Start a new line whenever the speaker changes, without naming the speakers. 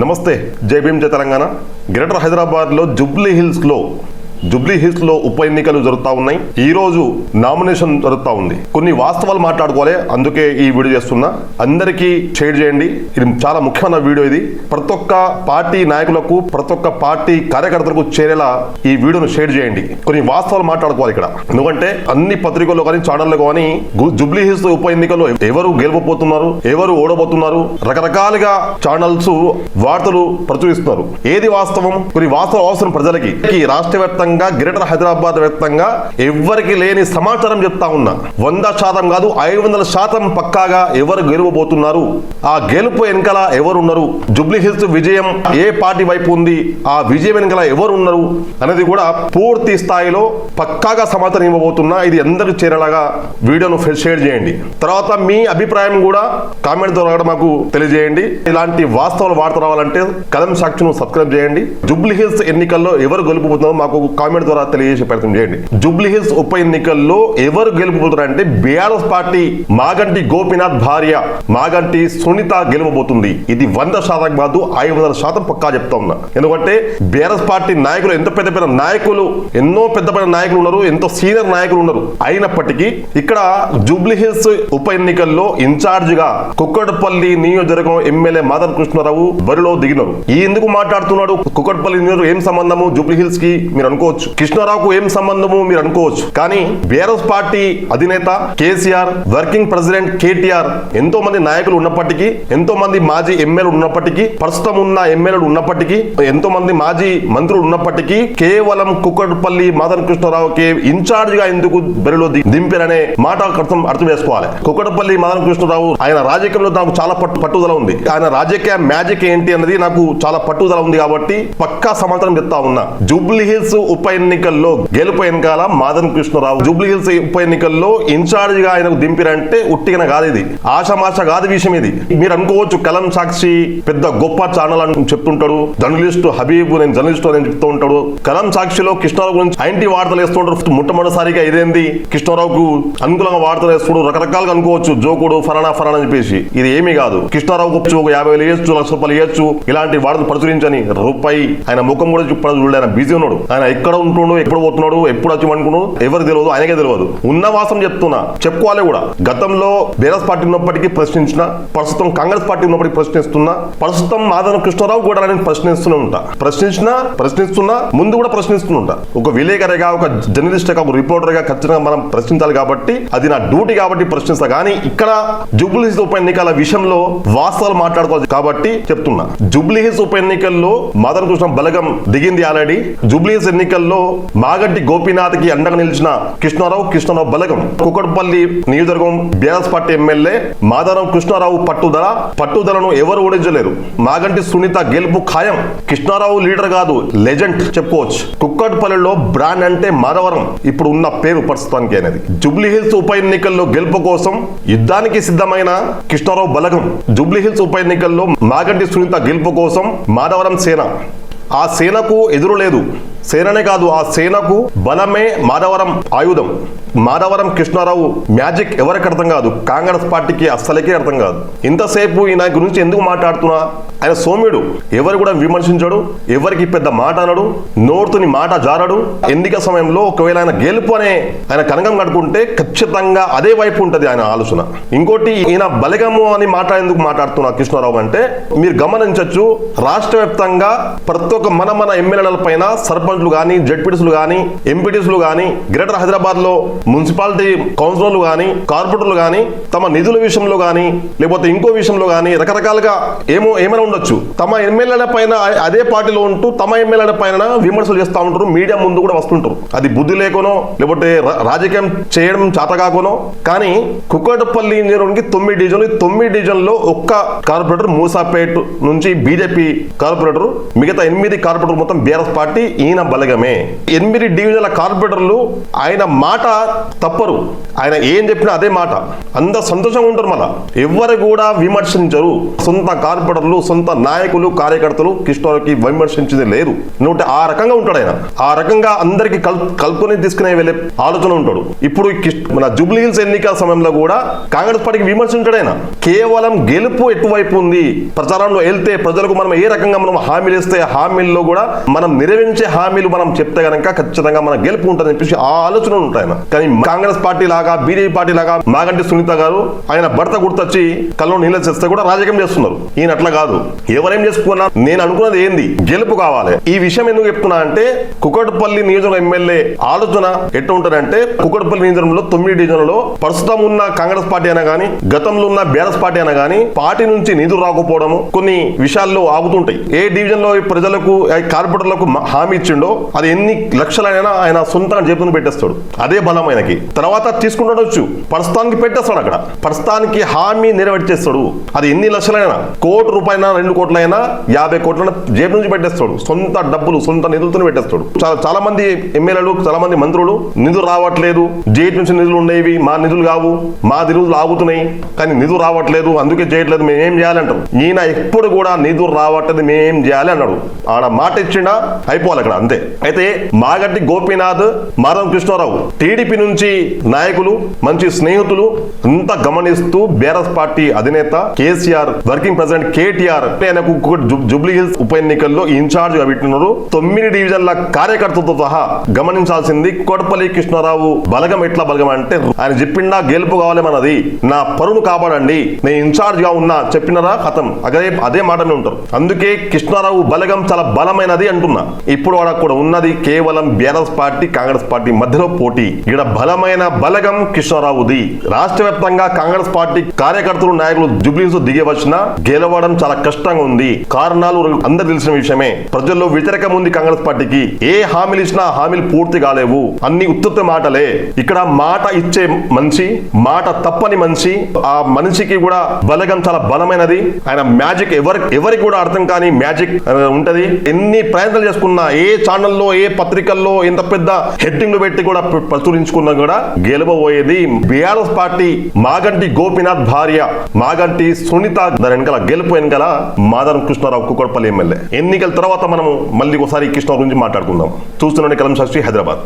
నమస్తే జై భీమ్ జై తెలంగాణ. గ్రేటర్ హైదరాబాద్లో జుబ్లీ హిల్స్లో జుబ్లీ హిల్స్లో ఉప ఎన్నికలు జరుగుతూ ఉన్నాయి. ఈ రోజు నామినేషన్ జరుగుతూ ఉంది. కొన్ని వాస్తవాలు మాట్లాడుకోవాలి. అందుకే ఈ వీడియో చేస్తున్నా. అందరికీ షేర్ చేయండి. ఇది చాలా ముఖ్యమైన వీడియో ఇది. ప్రతి ఒక్క పార్టీ నాయకులకు ప్రతి ఒక్క పార్టీ కార్యకర్తలకు చేరేలా ఈ వీడియోను షేర్ చేయండి. కొన్ని వాస్తవాలు మాట్లాడుకోవాలి ఇక్కడ. ఎందుకంటే అన్ని పత్రికల్లో కానీ ఛానల్లో కానీ గు- జుబ్లీ హిల్స్ ఉప ఎన్నికల్లో ఎవరు గెలవబోతున్నారు ఎవరు ఓడబోతున్నారు రకరకాలుగా ఛానల్స్ వార్తలు ప్రచురిస్తున్నారు. ఏది వాస్తవం? కొన్ని వాస్తవం అవసరం ప్రజలకి. ఈ రాష్ట్ర వ్యాప్తంగా గ్రేటర్ హైదరాబాద్ వ్యాప్తంగా ఎవ్వరికి లేని సమాచారం చెప్తా ఉన్నా. వంద శాతం కాదు ఐదు వందల శాతం పక్కాగా ఎవరు గెలువబోతున్నారు? ఆ గెలుపు వెనకాల ఎవరు ఉన్నారు జుబ్లీ హిల్స్ విజయం ఏ పార్టీ వైపు ఉంది? ఆ విజయం వెనకాల ఎవరు ఉన్నారు అనేది కూడా పూర్తి స్థాయిలో పక్కాగా సమాచారం ఇవ్వబోతున్నా. ఇది అందరికి చేరేలాగా వీడియోను షేర్ చేయండి. తర్వాత మీ అభిప్రాయం కూడా కామెంట్ ద్వారా కూడా మాకు తెలియజేయండి. ఇలాంటి వాస్తవాలు వార్త రావాలంటే కదం సాక్షిను సబ్స్క్రైబ్ చేయండి. జుబ్లీ హిల్స్ ఎన్నికల్లో ఎవరు గెలుపుతున్నారో మాకు కామెంట్ ద్వారా తెలియజేసి ప్రయత్నం చేయండి. జూబ్లీహిల్స్ ఉప ఎన్నికల్లో ఎవరు గెలుపుతున్నారు బీఆర్ఎస్ పార్టీ మాగంటి గోపీనాథ్ భార్య మాగంటి సునీత గెలువబోతుంది. ఇది వంద శాతం కాదు ఐదు వందల శాతం పక్కా చెప్తా ఉన్నా. ఎందుకంటే బీఆర్ఎస్ పార్టీ నాయకులు ఎంత పెద్ద పెద్ద నాయకులు ఎన్నో పెద్ద పెద్ద నాయకులు ఉన్నారు ఎంతో సీనియర్ నాయకులు ఉన్నారు. అయినప్పటికీ ఇక్కడ జూబ్లీ హిల్స్ ఉప ఎన్నికల్లో ఇన్ఛార్జ్గా కుక్కడపల్లి నియోజకవర్గం ఎమ్మెల్యే మాధవ్ కృష్ణారావు బరిలో దిగినారు. ఈ ఎందుకు మాట్లాడుతున్నాడు? కుక్కడపల్లి నియోజకవర్గం ఏం సంబంధము? జూబ్లీ హిల్స్కి మీరు అనుకో అనుకోవచ్చు. కృష్ణారావుకు ఏం సంబంధము మీరు అనుకోవచ్చు. కానీ బీఆర్ఎస్ పార్టీ అధినేత కేసీఆర్ వర్కింగ్ ప్రెసిడెంట్ కేటీఆర్ ఎంతో మంది నాయకులు ఉన్నప్పటికీ ఎంతో మంది మాజీ ఎమ్మెల్యేలు ఉన్నప్పటికీ ప్రస్తుతం ఉన్న ఎమ్మెల్యేలు ఉన్నప్పటికీ ఎంతో మంది మాజీ మంత్రులు ఉన్నప్పటికీ కేవలం కుక్కడపల్లి మదన్ కృష్ణారావుకి ఇన్ఛార్జ్గా ఎందుకు బరిలో దింపారనే మాట అర్థం అర్థం చేసుకోవాలి. కుక్కటపల్లి మదన్ కృష్ణారావు ఆయన రాజకీయంలో నాకు చాలా పట్టు పట్టుదల ఉంది. ఆయన రాజకీయ మ్యాజిక్ ఏంటి అన్నది నాకు చాలా పట్టుదల ఉంది కాబట్టి పక్కా సమాచారం చెప్తా ఉన్నా. జూబ్లీ హిల్స్ ఉప ఉప ఎన్నికల్లో గెలుపు వెనకాల మాదన్ కృష్ణారావు జూబ్లీ హిల్స్ ఉప ఎన్నికల్లో ఇన్ఛార్జ్గా ఆయనకు దింపిరంటే ఉట్టిగన కాదు ఇది. ఆషామాష కాదు విషయం ఇది. మీరు అనుకోవచ్చు కలం సాక్షి పెద్ద గొప్ప ఛానల్ అని చెప్తుంటాడు. జర్నలిస్ట్ హబీబ్ నేను జర్నలిస్ట్ అని చెప్తూ ఉంటాడు. కలం సాక్షిలో కృష్ణారావు గురించి ఐంటి వార్తలు వేస్తుంటారు. మొట్టమొదటిసారిగా ఇదేంది కృష్ణారావుకు అనుకూలంగా వార్తలు వేస్తుడు రకరకాలుగా అనుకోవచ్చు. జోకుడు ఫలానా ఫలానా అని చెప్పేసి. ఇది ఏమీ కాదు. కృష్ణారావుకు ఒక యాభై వేలు వేయచ్చు లక్ష రూపాయలు వేయచ్చు ఇలాంటి వార్తలు ప్రచురించని రూపాయి. ఆయన ముఖం కూడా చూపడం చూడలేదు ఆయన బిజీ ఉన్నాడు. ఆయన ఎక్కడ ఉంటుండో ఎప్పుడు పోతున్నాడు ఎప్పుడు వచ్చి అనుకున్నాడు ఎవరు తెలియదు ఆయనకే తెలియదు. ఉన్న వాసం చెప్తున్నా చెప్పుకోవాలి కూడా. గతంలో బీఆర్ఎస్ పార్టీ ఉన్నప్పటికీ ప్రశ్నించిన ప్రస్తుతం కాంగ్రెస్ పార్టీ ఉన్నప్పటికీ ప్రశ్నిస్తున్నా ప్రస్తుతం మాధవ కృష్ణారావు కూడా నేను ప్రశ్నిస్తూనే ఉంటా. ప్రశ్నించినా ప్రశ్నిస్తున్నా ముందు కూడా ప్రశ్నిస్తూనే ఉంటా. ఒక విలేకరిగా ఒక జర్నలిస్ట్గా ఒక రిపోర్టర్గా ఖచ్చితంగా మనం ప్రశ్నించాలి కాబట్టి అది నా డ్యూటీ కాబట్టి ప్రశ్నిస్తా. కానీ ఇక్కడ జూబ్లీ హిల్స్ ఉప ఎన్నికల విషయంలో వాస్తవాలు మాట్లాడుకోవాలి కాబట్టి చెప్తున్నా. జూబ్లీ హిల్స్ ఉప ఎన్నికల్లో మాధవ కృష్ణ బలగం దిగింది ఆల్రెడీ. జూబ్లీ హిల్స్ ఎన్నికల్లో మాగంటి గోపీనాథ్కి అండగా నిలిచిన కృష్ణారావు కృష్ణారావు బలగం. కుక్కడపల్లి నియోజకవర్గం BRS party MLA Madhavaram Krishna Rao పట్టుదల పట్టుదలను ఎవరు ఓడించలేరు. మాగంటి సునీత గెలుపు ఖాయం. కృష్ణారావు లీడర్ కాదు లెజెండ్ చెప్పుకోవచ్చు. కుక్కడపల్లిలో బ్రాండ్ అంటే మాధవరం. ఇప్పుడు ఉన్న పేరు ప్రస్తుతానికి అనేది. జూబ్లీ హిల్స్ ఉప ఎన్నికల్లో గెలుపు కోసం యుద్ధానికి సిద్ధమైన కృష్ణారావు బలగం. జూబ్లీ హిల్స్ ఉప ఎన్నికల్లో మాగంటి సునీత గెలుపు కోసం మాధవరం సేన. ఆ సేనకు ఎదురు లేదు. సేననే కాదు ఆ సేనకు బలమే మాధవరం ఆయుధం. మాధవరం కృష్ణారావు మ్యాజిక్ ఎవరికి అర్థం కాదు? కాంగ్రెస్ పార్టీకి అస్సలకే అర్థం కాదు. ఇంతసేపు ఈయన గురించి ఎందుకు మాట్లాడుతున్నా? ఆయన సోమ్యుడు. ఎవరు కూడా విమర్శించడు. ఎవరికి పెద్ద మాట అనడు. నోరుతుని మాట జారడు. ఎన్నిక సమయంలో ఒకవేళ ఆయన గెలుపు అనే ఆయన కనకం కట్టుకుంటే ఖచ్చితంగా అదే వైపు ఉంటుంది ఆయన ఆలోచన. ఇంకోటి ఈయన బలగము అని మాట్లాడేందుకు మాట్లాడుతున్నా కృష్ణారావు అంటే మీరు గమనించవచ్చు రాష్ట్ర వ్యాప్తంగా ప్రతి ఒక్క మన మన ఎమ్మెల్యేల పైన సర్పంచ్లు కానీ జడ్పీటీసులు కానీ ఎంపీటీసులు కానీ గ్రేటర్ హైదరాబాద్లో మున్సిపాలిటీ కౌన్సిలర్లు కానీ కార్పొరేటర్లు కానీ తమ నిధుల విషయంలో కానీ లేకపోతే ఇంకో విషయంలో కానీ రకరకాలుగా ఏమో ఏమైనా ఉండొచ్చు. తమ ఎమ్మెల్యేల పైన అదే పార్టీలో ఉంటూ తమ ఎమ్మెల్యేల పైన విమర్శలు చేస్తూ ఉంటారు మీడియా ముందు కూడా వస్తుంటారు. అది బుద్ధి లేకనో లేకపోతే రాజకీయం చేయడం చేతగాకోనో కానీ కుక్కటపల్లి ఇంజనీరింగ్కి తొమ్మిది డివిజన్లు తొమ్మిది డివిజన్లో ఒక్క కార్పొరేటర్ మూసాపేట్ నుంచి బీజేపీ కార్పొరేటర్ మిగతా ఎనిమిది కార్పొరేటర్ మొత్తం బీఆర్ఎస్ పార్టీ ఈయన బలగమే. ఎనిమిది డివిజన్ల కార్పొరేటర్లు ఆయన మాట తప్పరు. ఆయన ఏం చెప్పినా అదే మాట. అంత సంతోషంగా ఉంటారు మన ఎవరు కూడా విమర్శించరు. సొంత కార్పొరేటర్లు సొంత నాయకులు కార్యకర్తలు కిషోర్కి విమర్శించేది లేదు. నూట ఆ రకంగా ఉంటాడు ఆయన. ఆ రకంగా అందరికి కల్ కలుపుకొని తీసుకునే వెళ్ళే ఆలోచన ఉంటాడు. ఇప్పుడు మన జూబ్లీ హిల్స్ ఎన్నికల సమయంలో కూడా కాంగ్రెస్ పార్టీకి విమర్శించాడు ఆయన. కేవలం గెలుపు ఎటువైపు ఉంది? ప్రచారంలో వెళ్తే ప్రజలకు మనం ఏ రకంగా మనం హామీలు ఇస్తే హామీల్లో కూడా మనం నెరవేర్చే హామీలు మనం చెప్తే కనుక ఖచ్చితంగా మన గెలుపు ఉంటుంది చెప్పేసి ఆ ఆలోచనలు ఉంటాయి కానీ కాంగ్రెస్ పార్టీ లాగా బీజేపీ పార్టీ లాగా మాగంటి సునీత గారు ఆయన భర్త గుర్తొచ్చి కళ్ళు నీళ్ళ చేస్తే కూడా రాజకీయం చేస్తున్నారు. ఈయన అట్లా కాదు. ఎవరేం చేసుకున్నా నేను అనుకున్నది ఏంది? గెలుపు కావాలి. ఈ విషయం ఎందుకు చెప్తున్నా అంటే కుకటపల్లి నియోజకవర్గ ఎమ్మెల్యే ఆలోచన ఎట్లా ఉంటారంటే కుకటపల్లి నియోజకవర్గంలో తొమ్మిది డివిజన్లలో ప్రస్తుతం ఉన్న కాంగ్రెస్ పార్టీ అయినా కానీ గతంలో ఉన్న బీఆర్ఎస్ పార్టీ అయినా కానీ పార్టీ నుంచి నిధులు రాకపోవడము కొన్ని విషయాల్లో ఆగుతుంటాయి. ఏ డివిజన్లో ప్రజలకు కార్పొరేటర్లకు హామీ ఇచ్చిండు అది ఎన్ని లక్షలైనా ఆయన సొంతంగా జేబును పెట్టేస్తాడు. అదే బలం ఆయనకి. తర్వాత తీసుకుంటాడొచ్చు ప్రస్తుతానికి పెట్టేస్తాడు అక్కడ. ప్రస్తుతానికి హామీ నెరవేర్చేస్తాడు. అది ఎన్ని లక్షలైనా? కోటి రూపాయలైనా రెండు కోట్లైనా యాభై కోట్లైనా జేబు నుంచి పెట్టేస్తాడు. సొంత డబ్బులు సొంత నిధులతో పెట్టేస్తాడు. చాలా చాలా మంది ఎమ్మెల్యేలు చాలా మంది మంత్రులు నిధులు రావట్లేదు. జేట్ నుంచి నిధులు ఉండేవి. మా నిధులు కావు. మా నిధులు ఆగుతున్నాయి. కానీ నిధులు రావట్లేదు. అందుకే చేయట్లేదు మేము ఏం చేయాలంటారు ఈయన ఎప్పుడు కూడా నిధులు రావట్లేదు. మేము ఏం చేయాలి అన్నాడు. ఆడ మాట ఇచ్చిండా? అయిపోవాలి అక్కడ. అంతే. అయితే మాగడ్డి గోపీనాథ్ మాధవ కృష్ణారావు టీడీపీ నుంచి నాయకులు మంచి స్నేహితులు అంతా గమనిస్తూ బీఆర్ఎస్ పార్టీ అధినేత కేసీఆర్ వర్కింగ్ ప్రెసిడెంట్ కేటీఆర్ ఆయనకు జు- జూబ్లీ హిల్స్ ఉప ఎన్నికల్లో ఇన్ఛార్జ్గా పెట్టినారు. తొమ్మిది డివిజన్ల కార్యకర్తలతో సహా గమనించాల్సింది కోటపల్లి కృష్ణారావు బలగం ఎట్లా బలగం అంటే ఆయన చెప్పిండా గెలుపు కావాలి మనది నా పరును కాపాడండి నేను ఇన్ఛార్జ్గా ఉన్నా చెప్పినారా? కథం. అదే అదే మాటనే ఉంటారు అందుకే కృష్ణారావు బలగం చాలా బలమైనది అంటున్నా. ఇప్పుడు వాడు కూడా ఉన్నది కేవలం బీఆర్ఎస్ పార్టీ కాంగ్రెస్ పార్టీ మధ్యలో పోటీ. ఇక్కడ బలమైన బలగం కిషోరావుది. రాష్ట్ర వ్యాప్తంగా కాంగ్రెస్ పార్టీ కార్యకర్తలు నాయకులు జుబ్లీస్ దిగి వచ్చినా గెలవడం చాలా కష్టంగా ఉంది. కారణాలు అందరు తెలిసిన విషయమే. ప్రజల్లో వ్యతిరేకం ఉంది కాంగ్రెస్ పార్టీకి. ఏ హామీలు ఇచ్చినా హామీలు పూర్తి కాలేవు. అన్ని ఉత్తుత్త మాటలే. ఇక్కడ మాట ఇచ్చే మనిషి మాట తప్పని మనిషి ఆ మనిషికి కూడా బలగం చాలా బలమైనది. ఆయన మ్యాజిక్ ఎవరి ఎవరికి కూడా అర్థం కాని మ్యాజిక్ ఉంటది. ఎన్ని ప్రయత్నాలు చేసుకున్నా ఏ ఛానల్లో ఏ పత్రికల్లో ఎంత పెద్ద హెడ్డింగ్లు పెట్టి కూడా ప్రచురించుకున్నా కూడా గెలవబోయేది బీఆర్ఎస్ పార్టీ మాగంటి గోపీనాథ్ భార్య మాగంటి సునీత దాని వెనకాల గెలుపు వెనకాల మాదరం కృష్ణారావు కుక్కడపల్లి ఎమ్మెల్యే. ఎన్నికల తర్వాత మనం మళ్ళీ ఒకసారి కృష్ణ గురించి మాట్లాడుకుందాం. చూస్తున్నాను కలం శాస్త్రి హైదరాబాద్.